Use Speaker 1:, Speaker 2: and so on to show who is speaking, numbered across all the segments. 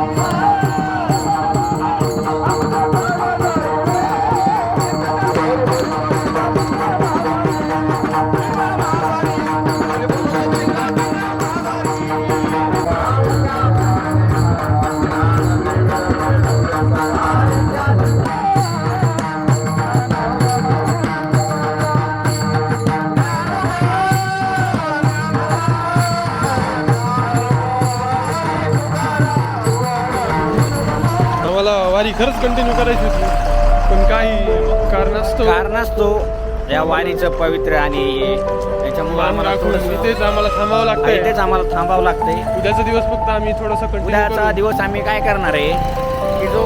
Speaker 1: आम्हाला वारी खरंच कंटिन्यू करायची होती. पण काही कारणास्तव
Speaker 2: कारणास्तव या वारीचं पवित्र आणि याच्यामुळे
Speaker 1: मान
Speaker 2: आम्हाला
Speaker 1: राखून
Speaker 2: थोडंसं-
Speaker 1: इथेच आम्हाला थांबावं
Speaker 2: हा,
Speaker 1: लागतंय.
Speaker 2: इथेच आम्हाला थांबावं लागतंय.
Speaker 1: उद्याचा दिवस फक्त आम्ही थोडासा
Speaker 2: उद्याचा
Speaker 1: कंटिन्यू
Speaker 2: दिवस आम्ही काय करणार आहे? की जो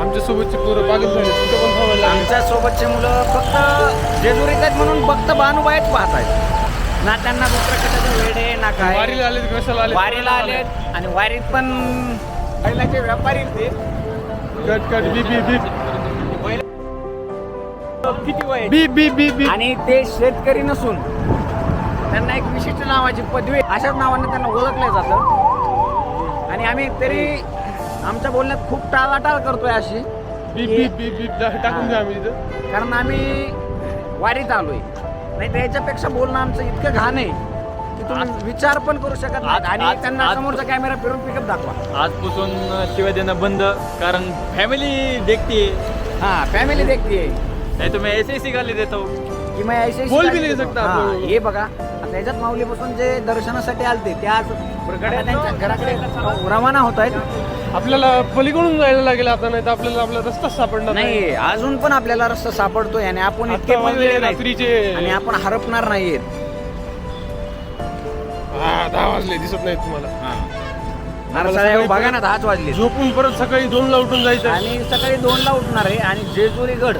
Speaker 1: आमच्या सोबतचे पोरं पागल झाले तिथं पण थांबायला लागले.
Speaker 2: आमच्या सोबतचे मुलं फक्त जेजुरीत आहेत म्हणून फक्त बानुबाईच पाहत आहेत. ना त्यांना दुसरं कशाचं वेडे ना काय.
Speaker 1: वारीला आले कशाला आले
Speaker 2: वारीला आलेत आणि वारीत पण पहिल्याचे व्यापारी ते.
Speaker 1: कट कट बी बी बी
Speaker 2: किती वय
Speaker 1: बी बी बी बी
Speaker 2: आणि ते शेतकरी नसून त्यांना एक विशिष्ट नावाची पदवी अशाच नावाने त्यांना ओळखलं जातं. आणि आम्ही तरी आमच्या बोलण्यात खूप टाळाटाळ करतोय अशी.
Speaker 1: बी बी बी बी टाकून द्या आम्ही
Speaker 2: कारण आम्ही वारीत आलोय. नाही तर याच्यापेक्षा बोलणं आमचं इतकं घाण आहे की तुम्ही विचार पण करू शकत नाही.
Speaker 3: आज-
Speaker 2: आणि
Speaker 3: आज-
Speaker 2: त्यांना
Speaker 3: आज-
Speaker 2: समोरचा कॅमेरा फिरून पिकअप दाखवा.
Speaker 3: आजपासून शिवाय देणं बंद कारण फॅमिली देखते
Speaker 2: हा फॅमिली देखते
Speaker 3: नाही तुम्ही एस एस गाली देतो.
Speaker 2: की मग ऐसे
Speaker 1: बोल भी नाही सकता
Speaker 2: हा,
Speaker 1: आपण.
Speaker 2: हे बघा आता याच्यात माऊलीपासून जे दर्शनासाठी आलते ते आज आता त्यांच्या घराकडे रवाना होत आहेत.
Speaker 1: आपल्याला पलीकडून जायला लागेल आता नाही तर आपल्याला आपला रस्ता सापडणार
Speaker 2: नाही अजून पण आपल्याला रस्ता सापडतोय आणि आपण इतके
Speaker 1: वाजले
Speaker 2: नाही
Speaker 1: रात्रीचे
Speaker 2: आणि आपण हरपणार नाहीयेत.
Speaker 1: हा दहा वाजले दिसत नाही तुम्हाला.
Speaker 2: नरसाळ्या बघा ना दहाच वाजले.
Speaker 1: झोपून परत सकाळी दोनला उठून जायचं.
Speaker 2: आणि सकाळी दोनला उठणार आहे आणि जेजुरी गड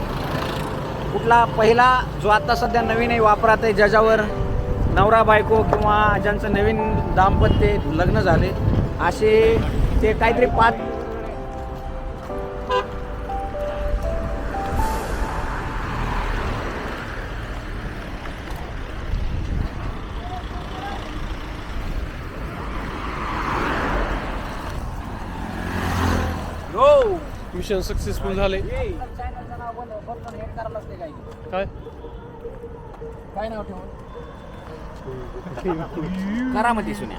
Speaker 2: कुठला पहिला जो आता सध्या नवीन आहे वापरात आहे ज्याच्यावर नवरा बायको किंवा ज्यांचं नवीन दाम्पत्य लग्न झाले असे ते काहीतरी पाच
Speaker 1: मिशन सक्सेसफुल झाले. काय?
Speaker 2: काय नाव ठेवून? करामती सुन्या.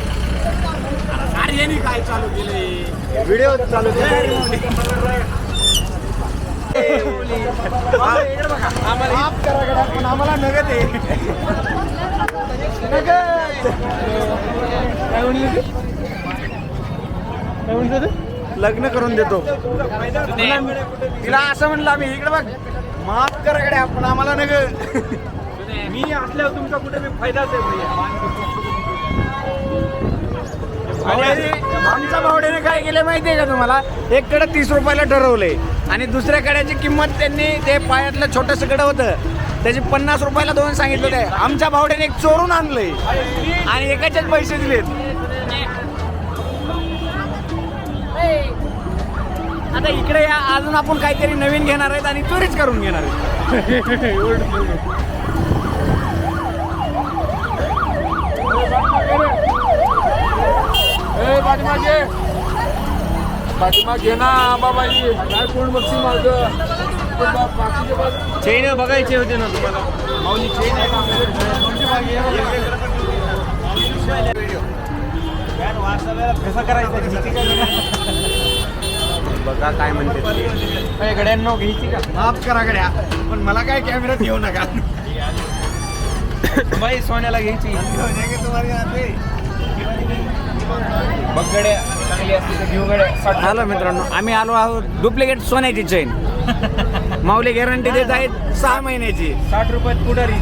Speaker 2: व्हिडिओ चालू आम्हाला नगद आहे.
Speaker 1: काय म्हणले काय म्हणते
Speaker 2: लग्न करून देतो. तिला असं म्हणलं आम्ही इकडे बघ. माफ कर कडे आपण आम्हाला नग
Speaker 3: मी असल्यावर तुमचा कुठे फायदाच आहे
Speaker 2: आमच्या भावड्याने काय केलं माहितीये का तुम्हाला? एक कडे तीस रुपयाला ठरवलंय आणि दुसऱ्या कड्याची किंमत त्यांनी ते पायातलं छोटस कडं होतं. त्याची पन्नास रुपयाला दोन सांगितलं होते. आमच्या भावड्याने एक चोरून आणलंय. आणि एकाचेच पैसे दिलेत. आता इकडे या अजून आपण काहीतरी नवीन घेणार आहेत आणि चोरीच करून घेणार आहेत.
Speaker 1: पाठीमागे. पाठीमागे ना बाबाई काय कोण बक्षी माग?
Speaker 3: चेन बघायचे होते ना तुम्हाला. माऊली चेन कसं
Speaker 2: बघा काय म्हणते
Speaker 3: करायचं गड्यांनो घ्यायची का?
Speaker 2: माफ करा गड्या पण मला काय कॅमेऱ्यात घेऊ नका.
Speaker 3: बाई सोन्याला घ्यायची. बघ चांगली असते गड्या
Speaker 2: हॅलो मित्रांनो आम्ही आलो आहोत डुप्लिकेट सोन्याची चेन. माऊली गॅरंटी देत आहेत सहा महिन्याची.
Speaker 3: साठ रुपयात पुढारी.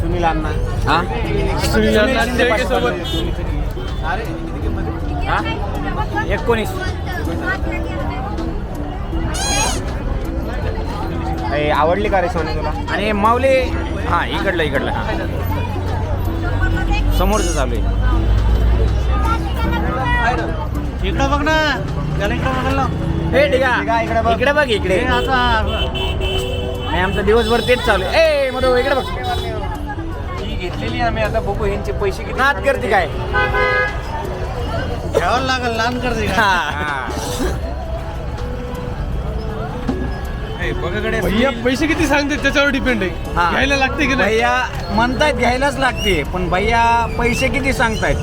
Speaker 2: सुनील अण्णा. हा?
Speaker 1: सुनील
Speaker 2: एकोणीस.
Speaker 4: आवडली का रे सोनी तुला?
Speaker 2: आणि माऊली हा इकडलं इकडलं हा. समोरचं चालू आहे.
Speaker 4: इकडं बघ ना त्याला इकडं बघायला
Speaker 2: हे ठीक
Speaker 4: आहे, इकडे बघ.
Speaker 2: इकडे बघ इकडे. नाही आमचं दिवसभर तेच चालू आहे. ए मधू इकडे बघ.
Speaker 4: ही घेतलेली आम्ही आता बघू यांचे पैसे किती.
Speaker 2: नाद करते काय?
Speaker 4: घ्यावं लागेल लहान करते
Speaker 2: हा.
Speaker 1: भैया पैसे किती सांगते? त्याच्यावर डिपेंड आहे.
Speaker 2: हा.
Speaker 1: घ्यायला लागते की नाही?
Speaker 2: भैया म्हणतायत घ्यायलाच लागते पण भैया पैसे किती सांगतायत?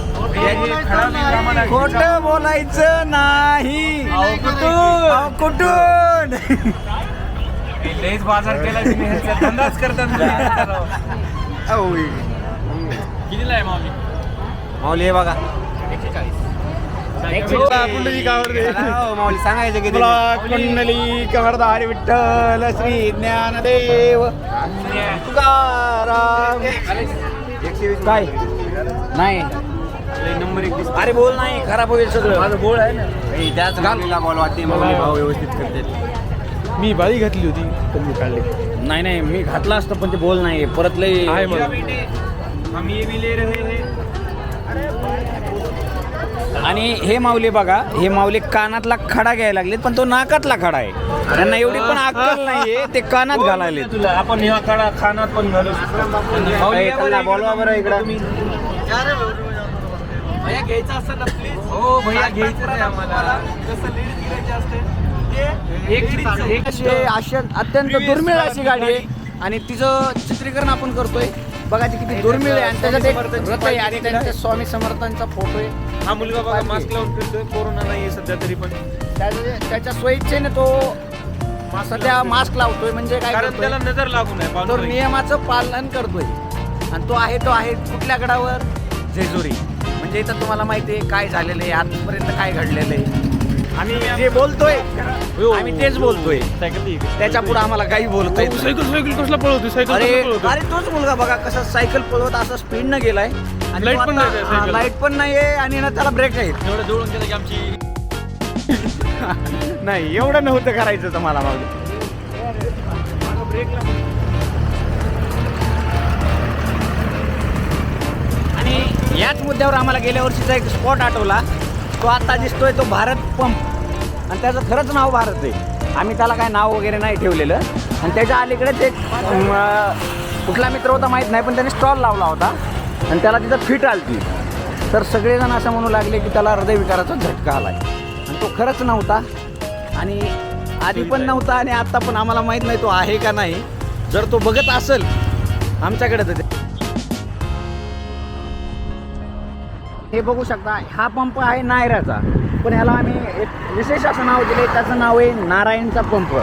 Speaker 2: खोट बोलायचं नाही. अहो, कुठून?
Speaker 4: लईच बाजार केला धंदाच करतात
Speaker 2: अहो, माऊली हे बघा.
Speaker 1: पुंडली कावर
Speaker 2: हो, माऊली सांगायचं की कुंडली कमरदार विठ्ठल श्री ज्ञानदेव तुकाराम काय नाही
Speaker 4: नंबर एक
Speaker 2: अरे बोल नाही खराब होईल सगळं माझं बोल आहे ना
Speaker 4: त्याच गालीला बोलवा ते
Speaker 1: मला-
Speaker 4: भाऊ व्यवस्थित करतात
Speaker 1: मी बाई घातली होती पण मी काढली
Speaker 2: नाही नाही मी घातला असतं पण ते बोल नाही परत लय
Speaker 1: आहे
Speaker 4: ये भी ले रहे हैं
Speaker 2: आणि हे माऊली बघा हे माऊली कानातला खडा घ्यायला लागलेत पण तो नाकातला खडा आहे. त्यांना एवढी पण अक्कल नाहीये ते कानात घालायले
Speaker 4: तुला आपण ह्या काळा खानात पण घालू.
Speaker 2: बोलवा बरं इकडं.
Speaker 4: भैया घ्यायचं असतं ना प्लीज हो भैया घ्यायचं आम्हाला. कसं असते एक
Speaker 2: अशी अत्यंत दुर्मिळ अशी गाडी आहे. आणि तिचं चित्रीकरण आपण करतोय. बघा ती किती दुर्मिळ आहे. आणि त्याच्यात एक रथ आहे आणि त्यांच्या स्वामी समर्थांचा फोटो आहे.
Speaker 4: हा मुलगा बघा मास्क लावून फिरतोय. कोरोना नाही सध्या तरी पण.
Speaker 2: त्याच्या त्याच्या स्वइच्छेने तो सध्या मास्क लावतोय म्हणजे काय
Speaker 4: कारण? त्याला नजर लागू नये
Speaker 2: तो. नियमाचं पालन करतोय. आणि तो आहे तो आहे कुठल्या गडावर? जेजुरी. म्हणजे इथं तुम्हाला माहिती आहे काय झालेलं आहे आजपर्यंत काय घडलेलं आहे. आम्ही जे बोलतोय आम्ही तेच बोलतोय. त्याच्या पुढे आम्हाला काही बोलतोय
Speaker 1: सायकल सायकल कसला पळवते सायकल
Speaker 2: अरे तोच मुलगा बघा कसा सायकल पळवत असं स्पीड न गेलाय.
Speaker 1: Light पण नाही सायकलला.
Speaker 2: लाइट पण नाहीये आणि ना त्याला ब्रेक आहे.
Speaker 3: एवढं गेलं की आमची
Speaker 2: नाही एवढं नव्हतं करायचं तुम्हाला मग. आणि याच मुद्द्यावर आम्हाला गेल्या वर्षीचा एक स्पॉट आठवला. तो आता दिसतोय तो भारत पंप. आणि त्याचं खरंच नाव भारत आहे. आम्ही त्याला काय नाव वगैरे नाही ठेवलेलं. आणि त्याच्या अलीकडेच एक कुठला मित्र होता माहीत नाही पण त्याने स्टॉल लावला होता. आणि त्याला तिथं फिट आलती. तर सगळेजण असं म्हणू लागले की त्याला हृदयविकाराचा झटका आलाय. आणि तो खरंच नव्हता. आणि आधी पण नव्हता आणि आत्ता पण आम्हाला माहीत नाही तो आहे का नाही. जर तो बघत असेल आमच्याकडे तर हे बघू शकता हा पंप आहे नायराचा. पण ह्याला आम्ही एक विशेष असं नाव दिले त्याचं नाव आहे नारायणचा पंप.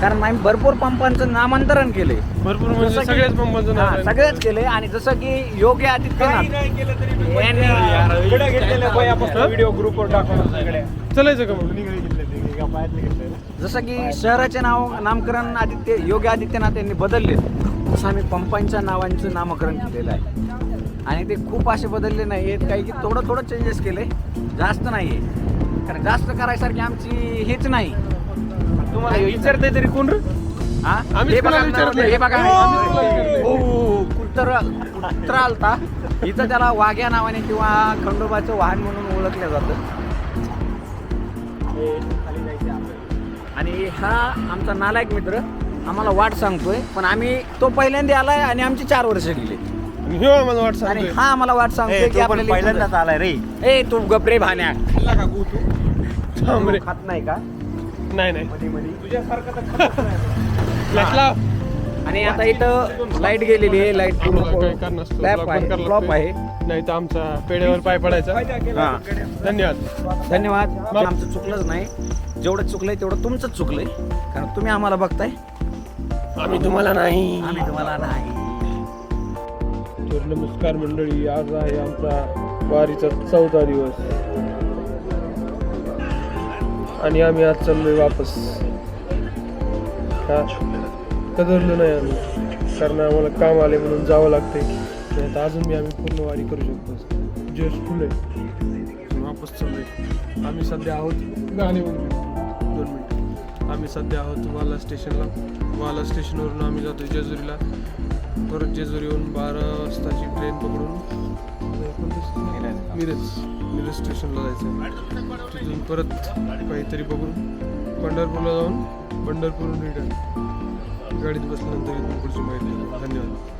Speaker 2: कारण आम्ही भरपूर पंपांचं नामांतरण केले
Speaker 1: भरपूर म्हणजे सगळ्याच पंपांचं नाव.
Speaker 2: सगळेच केले आणि जसं की योगी आदित्यनाथ. यांनी-
Speaker 4: इकडे घेतलेलं भैया आपण व्हिडिओ ग्रुपवर टाकून सगळे.
Speaker 1: चलायचं का मग?
Speaker 2: जसं की शहराचे नाव नामकरण आदित्य योगी आदित्यनाथ यांनी बदलले तसं आम्ही पंपांच्या नावांचं नामकरण केलेलं आहे. आणि ते खूप असे बदलले नाही आहेत काही की थोडं थोडं चेंजेस केले. जास्त नाही आहे कारण जास्त करायसारखी आमची हेच नाही.
Speaker 4: तुम्हाला विचारते तरी कोण
Speaker 2: हा? हे बघा. हे बघा
Speaker 1: नाही.
Speaker 2: हो, कुत्र कुत्रा आलता. इथं त्याला वाघ्या नावाने किंवा खंडोबाचं वाहन म्हणून ओळखलं जातं. आणि हा आमचा नालायक मित्र आम्हाला वाट सांगतोय. पण आम्ही तो पहिल्यांदा आलाय आणि आमची चार वर्ष गेली.
Speaker 1: ह्यो आम्हाला वाट
Speaker 2: आणि
Speaker 1: सांगतोय
Speaker 2: हा आम्हाला वाट सांगतोय की आपल्याला
Speaker 4: पहिल्यांदाच आलाय रे.
Speaker 2: ए तू गपरे भाण्या.
Speaker 1: थांब रे.
Speaker 2: खात नाही का?
Speaker 1: नाही नाही.
Speaker 4: तुझ्यासारखं
Speaker 1: Flash लाव.
Speaker 2: आणि आता इथं लाइट गेलेली आहे लाइट
Speaker 1: आम्हाला काही कारण नसतं. बंद
Speaker 2: फ्लॉप. आहे.
Speaker 1: नाही तर आमचा पेढ्यावर पाय पडायचा.
Speaker 2: हा.
Speaker 1: धन्यवाद.
Speaker 2: धन्यवाद.
Speaker 1: मग-
Speaker 2: आमचं चुकलंच नाही. जेवढं चुकलंय तेवढं तुमचंच चुकलंय. कारण तुम्ही आम्हाला बघताय.
Speaker 1: आम्ही तुम्हाला नाही.
Speaker 2: आम्ही तुम्हाला नाही.
Speaker 1: तर नमस्कार मंडळी आज आहे आमचा वारीचा चौदा दिवस. आणि आम्ही आज चाललोय वापस. का कदरलो नाही आम्ही कारण आम्हाला काम आले म्हणून जावं लागते नाही तर अजून मी आम्ही पूर्ण वारी करू शकतो. जस्ट फुल आहे. वापस चाललोय. आम्ही सध्या आहोत गाणे दोन मिनिट. आम्ही सध्या आहोत वाला स्टेशनला. वाला स्टेशनवरून आम्ही जातो जेजुरीला. परत जेजुरीहून बारा वाजताची ट्रेन पकडून मिरज मिरज स्टेशनला जायचं तिथून परत काहीतरी बघून पंढरपूरला जाऊन पंढरपूरहून रिटर्न गाडीत बसल्यानंतर इथून पुढची माहिती. धन्यवाद.